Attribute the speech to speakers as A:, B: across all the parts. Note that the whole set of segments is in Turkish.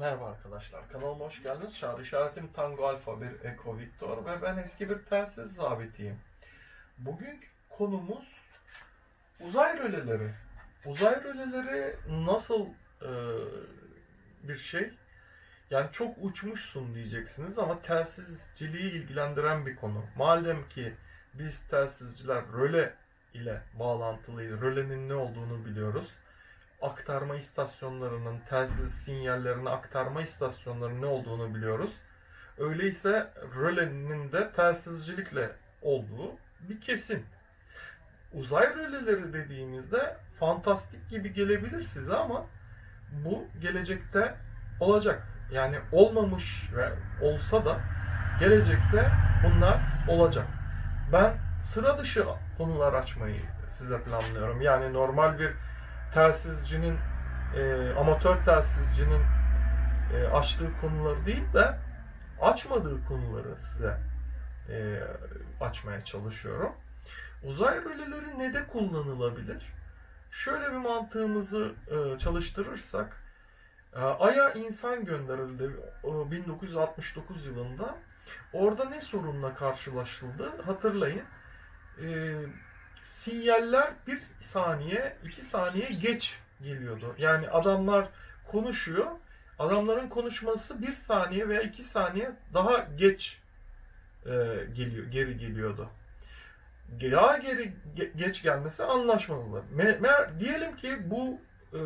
A: Merhaba arkadaşlar, kanalıma hoş geldiniz. Çağrı işaretim Tango Alfa 1 Eko Victor ve ben eski bir telsiz zabitiyim. Bugünkü konumuz uzay röleleri. Uzay röleleri nasıl e, bir şey? Yani çok uçmuşsun diyeceksiniz ama telsizciliği ilgilendiren bir konu. Madem ki biz telsizciler röle ile bağlantılıyız, rölenin ne olduğunu biliyoruz aktarma istasyonlarının, telsiz sinyallerini aktarma istasyonlarının ne olduğunu biliyoruz. Öyleyse rölenin de telsizcilikle olduğu bir kesin. Uzay röleleri dediğimizde fantastik gibi gelebilir size ama bu gelecekte olacak. Yani olmamış ve olsa da gelecekte bunlar olacak. Ben sıra dışı konular açmayı size planlıyorum. Yani normal bir telsizcinin e, amatör telsizcinin e, açtığı konuları değil de açmadığı konuları size e, açmaya çalışıyorum. Uzay röleleri ne de kullanılabilir? Şöyle bir mantığımızı e, çalıştırırsak e, Ay'a insan gönderildi e, 1969 yılında. Orada ne sorunla karşılaşıldı? Hatırlayın. E, sinyaller bir saniye, iki saniye geç geliyordu. Yani adamlar konuşuyor. Adamların konuşması bir saniye veya iki saniye daha geç e, geliyor, geri geliyordu. Daha geri ge- geç gelmesi anlaşmazlar. Me- me- diyelim ki bu e,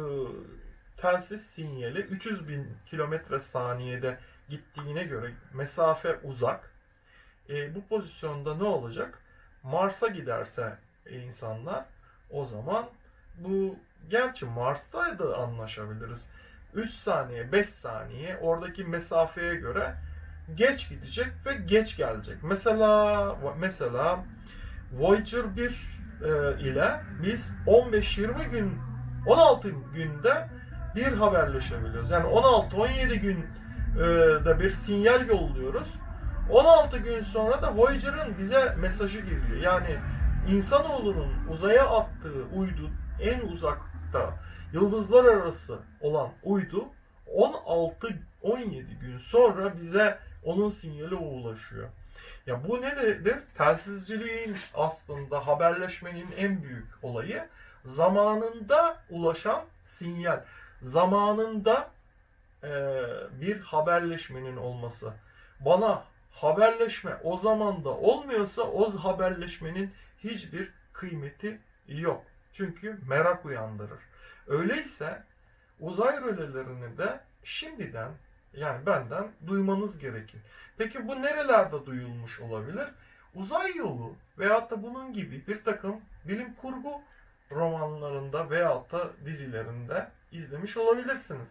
A: telsiz sinyali 300 bin kilometre saniyede gittiğine göre mesafe uzak. E, bu pozisyonda ne olacak? Mars'a giderse insanlar o zaman bu gerçi Mars'ta da anlaşabiliriz. 3 saniye 5 saniye oradaki mesafeye göre geç gidecek ve geç gelecek. Mesela mesela Voyager 1 e, ile biz 15-20 gün 16 günde bir haberleşebiliyoruz. Yani 16-17 gün e, de bir sinyal yolluyoruz. 16 gün sonra da Voyager'ın bize mesajı geliyor. Yani insanoğlunun uzaya attığı uydu en uzakta yıldızlar arası olan uydu 16-17 gün sonra bize onun sinyali ulaşıyor. Ya bu nedir? Telsizciliğin aslında haberleşmenin en büyük olayı zamanında ulaşan sinyal. Zamanında e, bir haberleşmenin olması. Bana haberleşme o zamanda olmuyorsa o haberleşmenin hiçbir kıymeti yok. Çünkü merak uyandırır. Öyleyse uzay rölelerini de şimdiden yani benden duymanız gerekir. Peki bu nerelerde duyulmuş olabilir? Uzay yolu veyahut da bunun gibi bir takım bilim kurgu romanlarında veyahut da dizilerinde izlemiş olabilirsiniz.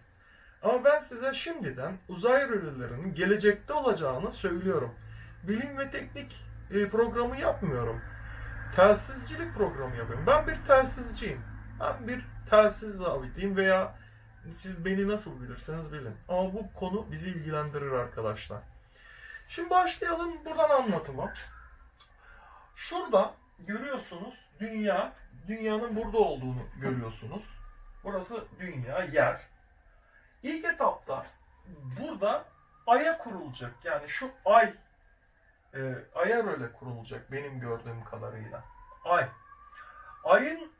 A: Ama ben size şimdiden uzay rölelerinin gelecekte olacağını söylüyorum. Bilim ve teknik e, programı yapmıyorum. Telsizcilik programı yapıyorum. Ben bir telsizciyim. Ben bir telsiz zabitiyim veya siz beni nasıl bilirseniz bilin. Ama bu konu bizi ilgilendirir arkadaşlar. Şimdi başlayalım buradan anlatıma. Şurada görüyorsunuz dünya, dünyanın burada olduğunu görüyorsunuz. Burası dünya, yer. İlk etapta burada aya kurulacak. Yani şu ay e, aya röle kurulacak benim gördüğüm kadarıyla. Ay. Ayın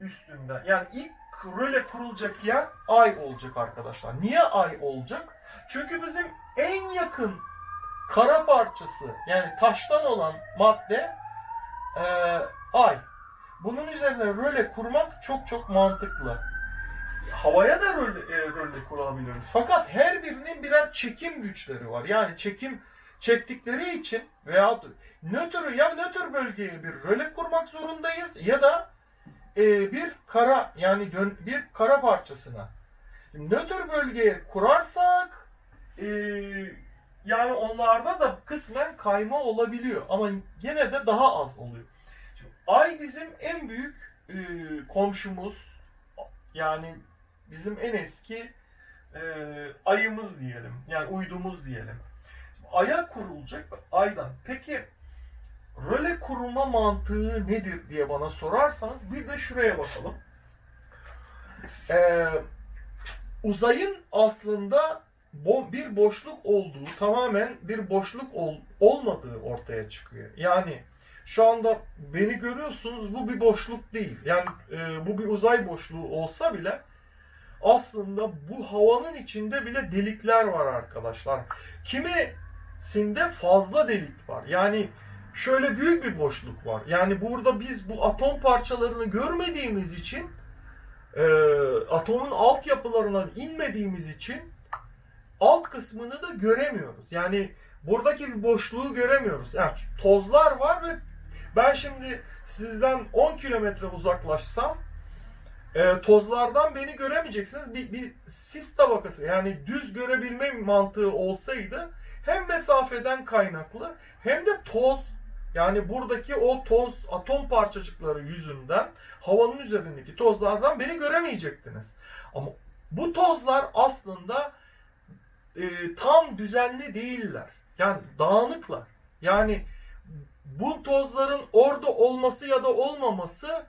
A: üstünde yani ilk röle kurulacak yer ay olacak arkadaşlar. Niye ay olacak? Çünkü bizim en yakın kara parçası yani taştan olan madde e, ay. Bunun üzerine röle kurmak çok çok mantıklı. Havaya da röle, e, röle kurabiliriz. Fakat her birinin birer çekim güçleri var. Yani çekim çektikleri için veya nötr ya nötr bölgeye bir röle kurmak zorundayız ya da e, bir kara yani dön, bir kara parçasına. Nötr bölgeye kurarsak e, yani onlarda da kısmen kayma olabiliyor ama gene de daha az oluyor. Şimdi, ay bizim en büyük e, komşumuz yani bizim en eski e, ayımız diyelim yani uydumuz diyelim. Aya kurulacak aydan. Peki röle kurulma mantığı nedir diye bana sorarsanız bir de şuraya bakalım. Ee, uzayın aslında bo- bir boşluk olduğu tamamen bir boşluk ol- olmadığı ortaya çıkıyor. Yani şu anda beni görüyorsunuz bu bir boşluk değil. Yani e, bu bir uzay boşluğu olsa bile aslında bu havanın içinde bile delikler var arkadaşlar. Kimisinde fazla delik var. Yani şöyle büyük bir boşluk var. Yani burada biz bu atom parçalarını görmediğimiz için e, atomun altyapılarına inmediğimiz için alt kısmını da göremiyoruz. Yani buradaki bir boşluğu göremiyoruz. Yani tozlar var ve ben şimdi sizden 10 kilometre uzaklaşsam e, tozlardan beni göremeyeceksiniz. Bir, bir sis tabakası yani düz görebilme mantığı olsaydı hem mesafeden kaynaklı hem de toz yani buradaki o toz atom parçacıkları yüzünden havanın üzerindeki tozlardan beni göremeyecektiniz. Ama bu tozlar aslında e, tam düzenli değiller. Yani dağınıklar. Yani bu tozların orada olması ya da olmaması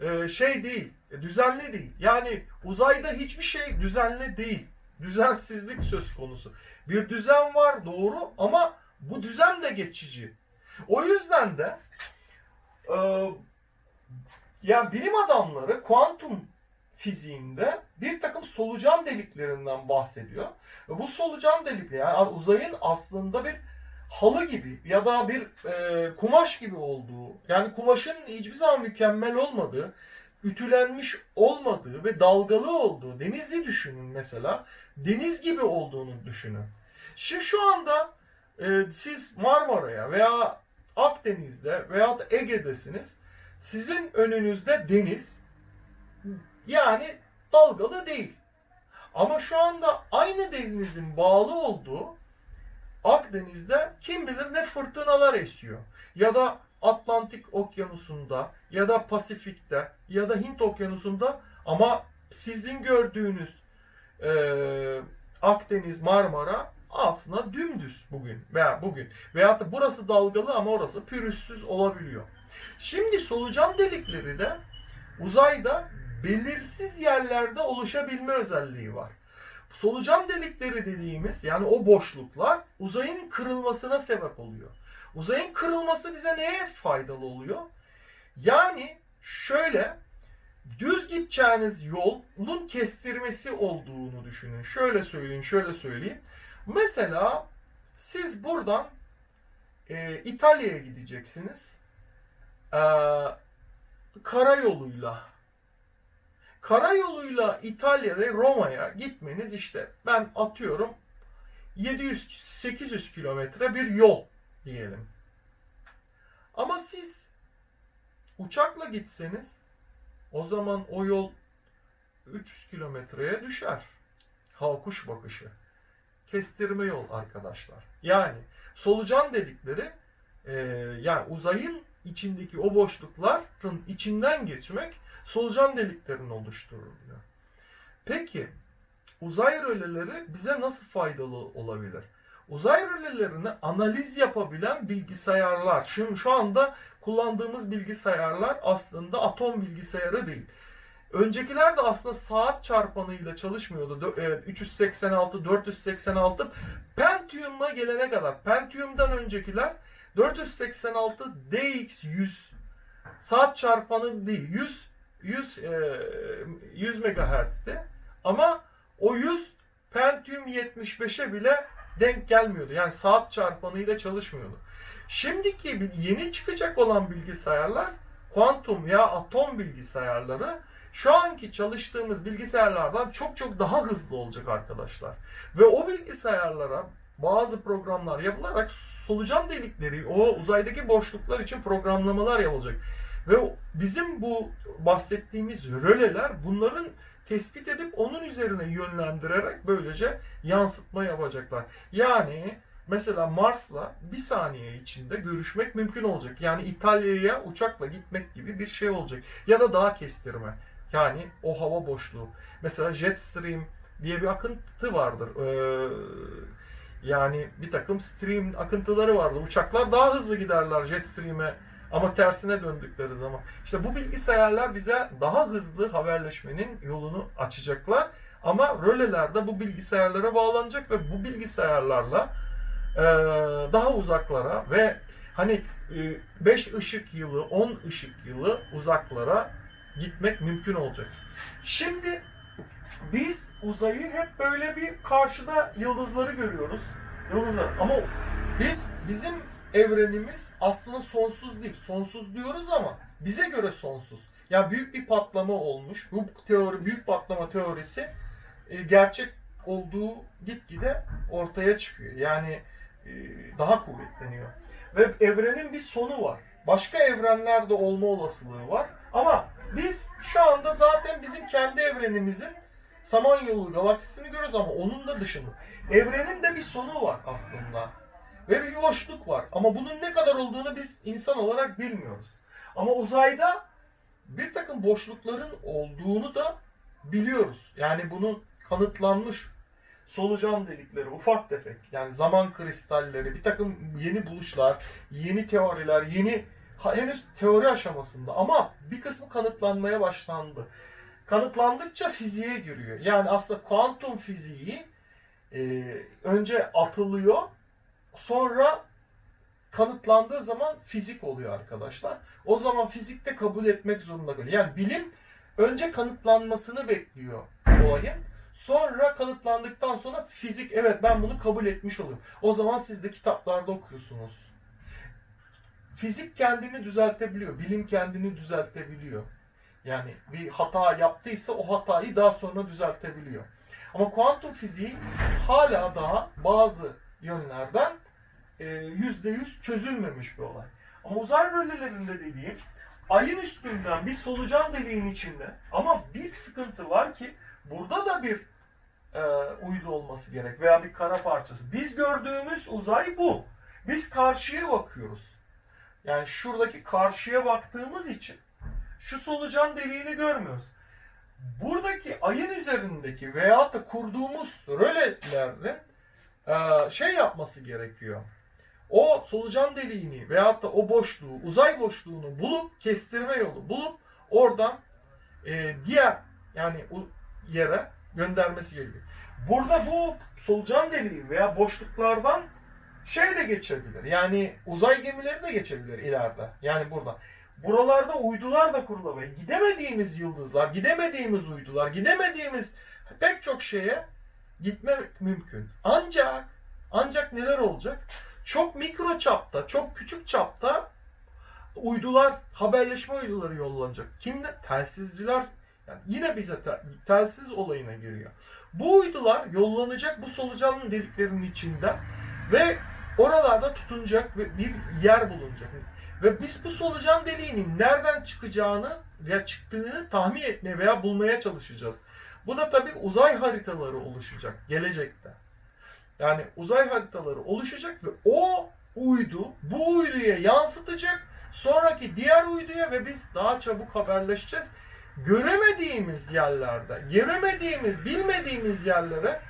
A: e, şey değil, e, düzenli değil. Yani uzayda hiçbir şey düzenli değil. Düzensizlik söz konusu. Bir düzen var doğru ama bu düzen de geçici. O yüzden de e, yani bilim adamları kuantum fiziğinde bir takım solucan deliklerinden bahsediyor. Bu solucan delikleri yani uzayın aslında bir halı gibi ya da bir e, kumaş gibi olduğu yani kumaşın hiçbir zaman mükemmel olmadığı ütülenmiş olmadığı ve dalgalı olduğu denizi düşünün mesela deniz gibi olduğunu düşünün. Şimdi şu anda e, siz Marmara'ya veya Akdeniz'de veya da Ege'desiniz. Sizin önünüzde deniz yani dalgalı değil. Ama şu anda aynı denizin bağlı olduğu Akdeniz'de kim bilir ne fırtınalar esiyor. Ya da Atlantik Okyanusu'nda ya da Pasifik'te ya da Hint Okyanusu'nda ama sizin gördüğünüz e, Akdeniz, Marmara aslında dümdüz bugün veya bugün. Veyahut da burası dalgalı ama orası pürüzsüz olabiliyor. Şimdi solucan delikleri de uzayda belirsiz yerlerde oluşabilme özelliği var. Solucan delikleri dediğimiz yani o boşluklar uzayın kırılmasına sebep oluyor. Uzayın kırılması bize neye faydalı oluyor? Yani şöyle düz gideceğiniz yolun kestirmesi olduğunu düşünün. Şöyle söyleyeyim, şöyle söyleyeyim. Mesela siz buradan e, İtalya'ya gideceksiniz. E, karayoluyla. Karayoluyla İtalya ve Roma'ya gitmeniz işte ben atıyorum 700-800 kilometre bir yol diyelim. Ama siz uçakla gitseniz o zaman o yol 300 kilometreye düşer. Hava kuş bakışı. Kestirme yol arkadaşlar. Yani solucan dedikleri e, yani uzayın içindeki o boşlukların içinden geçmek solucan deliklerini oluşturuluyor. Peki uzay röleleri bize nasıl faydalı olabilir? Uzay rölelerini analiz yapabilen bilgisayarlar. Şimdi şu anda kullandığımız bilgisayarlar aslında atom bilgisayarı değil. Öncekiler de aslında saat çarpanıyla çalışmıyordu. 386, 486 Pentium'a gelene kadar. Pentium'dan öncekiler 486 DX100 saat çarpanı değil. 100 100 100 MHz'ti. Ama o 100 Pentium 75'e bile denk gelmiyordu. Yani saat çarpanıyla çalışmıyordu. Şimdiki yeni çıkacak olan bilgisayarlar kuantum ya atom bilgisayarları şu anki çalıştığımız bilgisayarlardan çok çok daha hızlı olacak arkadaşlar. Ve o bilgisayarlara bazı programlar yapılarak solucan delikleri, o uzaydaki boşluklar için programlamalar yapılacak. Ve bizim bu bahsettiğimiz röleler bunların tespit edip onun üzerine yönlendirerek böylece yansıtma yapacaklar. Yani mesela Mars'la bir saniye içinde görüşmek mümkün olacak. Yani İtalya'ya uçakla gitmek gibi bir şey olacak. Ya da daha kestirme. Yani o hava boşluğu. Mesela jet stream diye bir akıntı vardır. Ee, yani bir takım stream akıntıları vardır. Uçaklar daha hızlı giderler jet stream'e ama tersine döndükleri zaman. İşte bu bilgisayarlar bize daha hızlı haberleşmenin yolunu açacaklar. Ama röleler de bu bilgisayarlara bağlanacak ve bu bilgisayarlarla e, daha uzaklara ve hani 5 ışık yılı, 10 ışık yılı uzaklara gitmek mümkün olacak. Şimdi biz uzayı hep böyle bir karşıda yıldızları görüyoruz. Yıldızlar. Ama biz bizim evrenimiz aslında sonsuz değil. Sonsuz diyoruz ama bize göre sonsuz. Yani büyük bir patlama olmuş. Bu teori büyük patlama teorisi e, gerçek olduğu gitgide ortaya çıkıyor. Yani e, daha kuvvetleniyor. Ve evrenin bir sonu var. Başka evrenlerde olma olasılığı var. Ama biz şu anda zaten bizim kendi evrenimizin Samanyolu galaksisini görüyoruz ama onun da dışında. Evrenin de bir sonu var aslında. Ve bir boşluk var. Ama bunun ne kadar olduğunu biz insan olarak bilmiyoruz. Ama uzayda bir takım boşlukların olduğunu da biliyoruz. Yani bunun kanıtlanmış solucan delikleri, ufak tefek, yani zaman kristalleri, bir takım yeni buluşlar, yeni teoriler, yeni henüz teori aşamasında ama bir kısmı kanıtlanmaya başlandı. Kanıtlandıkça fiziğe giriyor. Yani aslında kuantum fiziği e, önce atılıyor, sonra kanıtlandığı zaman fizik oluyor arkadaşlar. O zaman fizikte kabul etmek zorunda kalıyor. Yani bilim önce kanıtlanmasını bekliyor olayın. Sonra kanıtlandıktan sonra fizik evet ben bunu kabul etmiş oluyorum. O zaman siz de kitaplarda okuyorsunuz. Fizik kendini düzeltebiliyor. Bilim kendini düzeltebiliyor. Yani bir hata yaptıysa o hatayı daha sonra düzeltebiliyor. Ama kuantum fiziği hala daha bazı yönlerden e, yüzde yüz çözülmemiş bir olay. Ama uzay rölelerinde dediğim ayın üstünden bir solucan deliğin içinde ama bir sıkıntı var ki burada da bir e, uydu olması gerek veya bir kara parçası. Biz gördüğümüz uzay bu. Biz karşıya bakıyoruz. Yani şuradaki karşıya baktığımız için şu solucan deliğini görmüyoruz. Buradaki ayın üzerindeki veyahut da kurduğumuz rölelerin e, şey yapması gerekiyor. O solucan deliğini veyahut da o boşluğu, uzay boşluğunu bulup kestirme yolu bulup oradan e, diğer yani yere göndermesi gerekiyor. Burada bu solucan deliği veya boşluklardan şey de geçebilir. Yani uzay gemileri de geçebilir ileride. Yani burada. Buralarda uydular da kurulabilir. Gidemediğimiz yıldızlar, gidemediğimiz uydular, gidemediğimiz pek çok şeye gitmek mümkün. Ancak ancak neler olacak? Çok mikro çapta, çok küçük çapta uydular, haberleşme uyduları yollanacak. Kimde? Telsizciler. Yani yine bize te- telsiz olayına giriyor. Bu uydular yollanacak bu solucan deliklerinin içinde ve oralarda tutunacak ve bir yer bulunacak. Ve biz bu solucan deliğinin nereden çıkacağını veya çıktığını tahmin etmeye veya bulmaya çalışacağız. Bu da tabii uzay haritaları oluşacak gelecekte. Yani uzay haritaları oluşacak ve o uydu bu uyduya yansıtacak sonraki diğer uyduya ve biz daha çabuk haberleşeceğiz. Göremediğimiz yerlerde, göremediğimiz, bilmediğimiz yerlere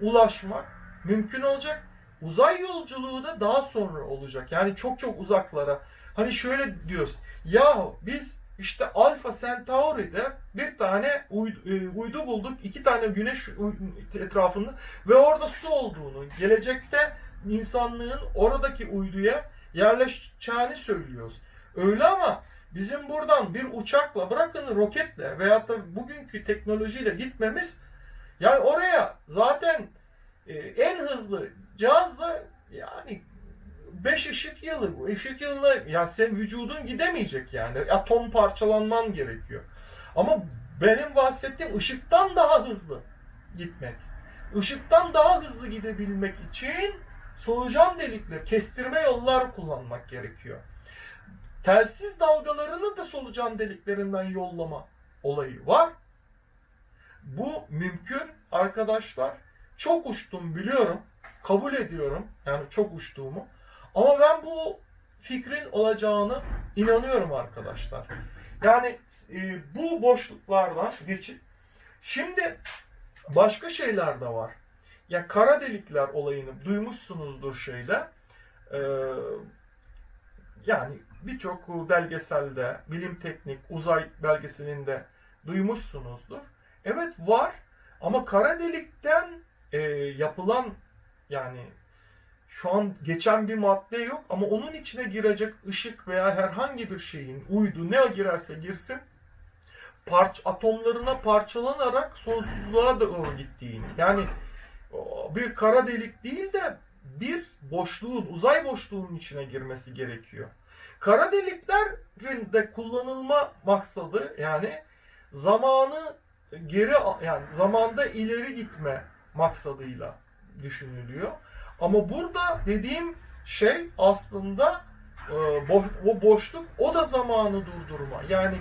A: ulaşmak mümkün olacak. Uzay yolculuğu da daha sonra olacak. Yani çok çok uzaklara. Hani şöyle diyoruz. Yahu biz işte Alpha Centauri'de bir tane uydu, e, uydu bulduk. iki tane güneş etrafında ve orada su olduğunu, gelecekte insanlığın oradaki uyduya yerleşeceğini söylüyoruz. Öyle ama bizim buradan bir uçakla bırakın roketle veyahut da bugünkü teknolojiyle gitmemiz yani oraya zaten e, en hızlı cihazla yani 5 ışık yılı, ışık yılına yani senin vücudun gidemeyecek yani. Atom parçalanman gerekiyor. Ama benim bahsettiğim ışıktan daha hızlı gitmek. Işıktan daha hızlı gidebilmek için solucan delikler, kestirme yollar kullanmak gerekiyor. Telsiz dalgalarını da solucan deliklerinden yollama olayı var. Bu mümkün arkadaşlar. Çok uçtum biliyorum. Kabul ediyorum. Yani çok uçtuğumu. Ama ben bu fikrin olacağını inanıyorum arkadaşlar. Yani e, bu boşluklardan geçip şimdi başka şeyler de var. Ya kara delikler olayını duymuşsunuzdur şeyde. Ee, yani birçok belgeselde, bilim teknik, uzay belgeselinde duymuşsunuzdur. Evet var Ama kara delikten e, yapılan yani şu an geçen bir madde yok ama onun içine girecek ışık veya herhangi bir şeyin uydu ne girerse girsin parç atomlarına parçalanarak sonsuzluğa doğru gittiğini yani bir kara delik değil de bir boşluğun uzay boşluğunun içine girmesi gerekiyor. Kara deliklerin de kullanılma maksadı yani zamanı geri yani zamanda ileri gitme maksadıyla düşünülüyor. Ama burada dediğim şey aslında e, o boşluk o da zamanı durdurma. Yani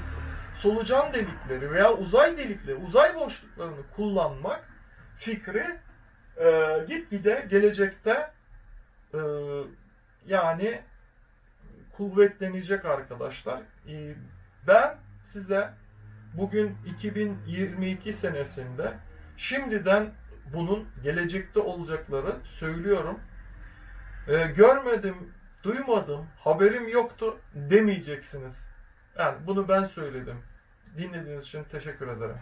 A: solucan delikleri veya uzay delikleri, uzay boşluklarını kullanmak fikri e, gitgide gelecekte e, yani kuvvetlenecek arkadaşlar. E, ben size bugün 2022 senesinde şimdiden bunun gelecekte olacakları söylüyorum. E, görmedim, duymadım, haberim yoktu demeyeceksiniz. Yani bunu ben söyledim. Dinlediğiniz için teşekkür ederim.